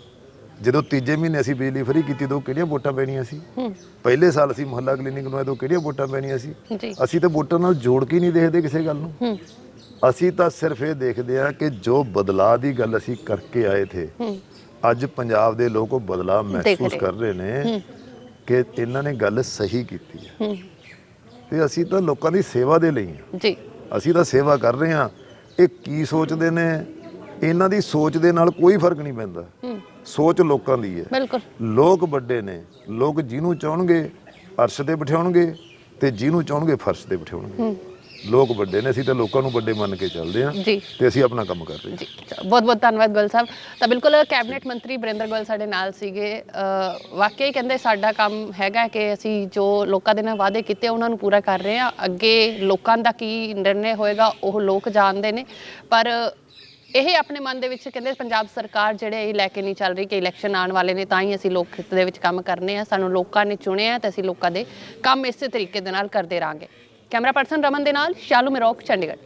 [SPEAKER 1] ਜਦੋਂ ਤੀਜੇ ਮਹੀਨੇ ਅਸੀਂ ਬਿਜਲੀ ਫਰੀ ਕੀਤੀ ਤਾਂ ਉਹ ਕਿਹੜੀਆਂ ਵੋਟਾਂ ਪੈਣੀਆਂ ਸੀ?
[SPEAKER 2] ਹੂੰ।
[SPEAKER 1] ਪਹਿਲੇ ਸਾਲ ਅਸੀਂ ਮੁਹੱਲਾ ਕਲੀਨਿਕ ਬਣਾਏ ਤਾਂ ਉਹ ਕਿਹੜੀਆਂ ਵੋਟਾਂ ਪੈਣੀਆਂ ਸੀ?
[SPEAKER 2] ਜੀ।
[SPEAKER 1] ਅਸੀਂ ਤਾਂ ਵੋਟਾਂ ਨਾਲ ਜੋੜ ਕੇ ਹੀ ਨਹੀਂ ਦੇਖਦੇ ਕਿਸੇ ਗੱਲ ਨੂੰ।
[SPEAKER 2] ਹੂੰ।
[SPEAKER 1] ਅਸੀਂ ਤਾਂ ਸਿਰਫ ਇਹ ਦੇਖਦੇ ਹਾਂ ਕਿ ਜੋ ਬਦਲਾਅ ਦੀ ਗੱਲ ਅਸੀਂ ਕਰਕੇ ਆਏ ਥੇ
[SPEAKER 2] ਹੂੰ।
[SPEAKER 1] ਅੱਜ ਪੰਜਾਬ ਦੇ ਲੋਕ ਉਹ ਬਦਲਾਅ ਮਹਿਸੂਸ। ਕਰ ਰਹੇ ਨੇ ਕਿ ਇਹਨਾਂ ਨੇ ਗੱਲ ਸਹੀ ਕੀਤੀ ਹੈ। ਤੇ ਅਸੀਂ ਤਾਂ ਲੋਕਾਂ ਦੀ ਸੇਵਾ ਦੇ ਲਈ ਹਾਂ।
[SPEAKER 2] ਜੀ।
[SPEAKER 1] ਅਸੀਂ ਤਾਂ ਸੇਵਾ ਕਰ ਰਹੇ ਹਾਂ। ਇਹ ਕੀ ਸੋਚਦੇ ਨੇ? ਇਹਨਾਂ ਦੀ ਸੋਚ ਦੇ ਨਾਲ ਕੋਈ ਫ਼ਰਕ ਨਹੀਂ ਪੈਂਦਾ। ਸੋਚ ਲੋਕਾਂ ਦੀ ਹੈ।
[SPEAKER 2] ਬਿਲਕੁਲ।
[SPEAKER 1] ਲੋਕ ਵੱਡੇ ਨੇ। ਲੋਕ ਜਿਹਨੂੰ ਚਾਹਣਗੇ ਅਰਸ਼ ਤੇ ਬਿਠਾਉਣਗੇ ਤੇ ਜਿਹਨੂੰ ਚਾਹਣਗੇ ਫਰਸ਼ ਤੇ ਬਿਠਾਉਣਗੇ। ਲੋਕ ਵੱਡੇ ਨੇ ਅਸੀਂ ਤਾਂ ਲੋਕਾਂ ਨੂੰ ਵੱਡੇ ਮੰਨ ਕੇ ਚੱਲਦੇ ਹਾਂ
[SPEAKER 2] ਜੀ।
[SPEAKER 1] ਤੇ ਅਸੀਂ ਆਪਣਾ ਕੰਮ ਕਰ ਰਹੇ ਹਾਂ।
[SPEAKER 2] ਜੀ ਬਹੁਤ ਬਹੁਤ ਧੰਨਵਾਦ ਗੋਲ ਸਾਹਿਬ। ਤਾਂ ਬਿਲਕੁਲ ਕੈਬਨਿਟ ਮੰਤਰੀ ਬਰਿੰਦਰ ਗੋਲ ਸਾਡੇ ਨਾਲ ਸੀਗੇ। ਵਾਕਈ ਕਹਿੰਦੇ ਸਾਡਾ ਕੰਮ ਹੈਗਾ ਕਿ ਅਸੀਂ ਜੋ ਲੋਕਾਂ ਦੇ ਨਾਲ ਵਾਅਦੇ ਕੀਤੇ ਉਹਨਾਂ ਨੂੰ ਪੂਰਾ ਕਰ ਰਹੇ ਹਾਂ। ਅੱਗੇ ਲੋਕਾਂ ਦਾ ਕੀ ਨਿਰਣੇ ਹੋਏਗਾ ਉਹ ਲੋਕ ਜਾਣਦੇ ਨੇ। ਪਰ ਇਹ ਆਪਣੇ ਮਨ ਦੇ ਵਿੱਚ ਕਹਿੰਦੇ ਪੰਜਾਬ ਸਰਕਾਰ ਜਿਹੜੇ ਇਹ ਲੈ ਕੇ ਨਹੀਂ ਚੱਲ ਰਹੀ ਕਿ ਇਲੈਕਸ਼ਨ ਆਉਣ ਵਾਲੇ ਨੇ ਤਾਂ ਹੀ ਅਸੀਂ ਲੋਕ ਹਿੱਤ ਦੇ ਵਿੱਚ ਕੰਮ ਕਰਨੇ ਆ। ਸਾਨੂੰ ਲੋਕਾਂ ਨੇ ਚੁਣਿਆ ਤੇ ਅਸੀਂ ਲੋਕਾਂ ਦੇ ਕੰਮ ਇਸੇ ਤਰੀਕੇ ਦੇ ਨਾਲ ਕਰਦੇ ਰਾਂਗੇ ਕੈਮਰਾ ਪਰਸਨ ਰਮਨ ਦੇ ਨਾਲ ਸ਼ਾਲੂ ਮਿਰੋਕ ਚੰਡੀਗੜ੍ਹ।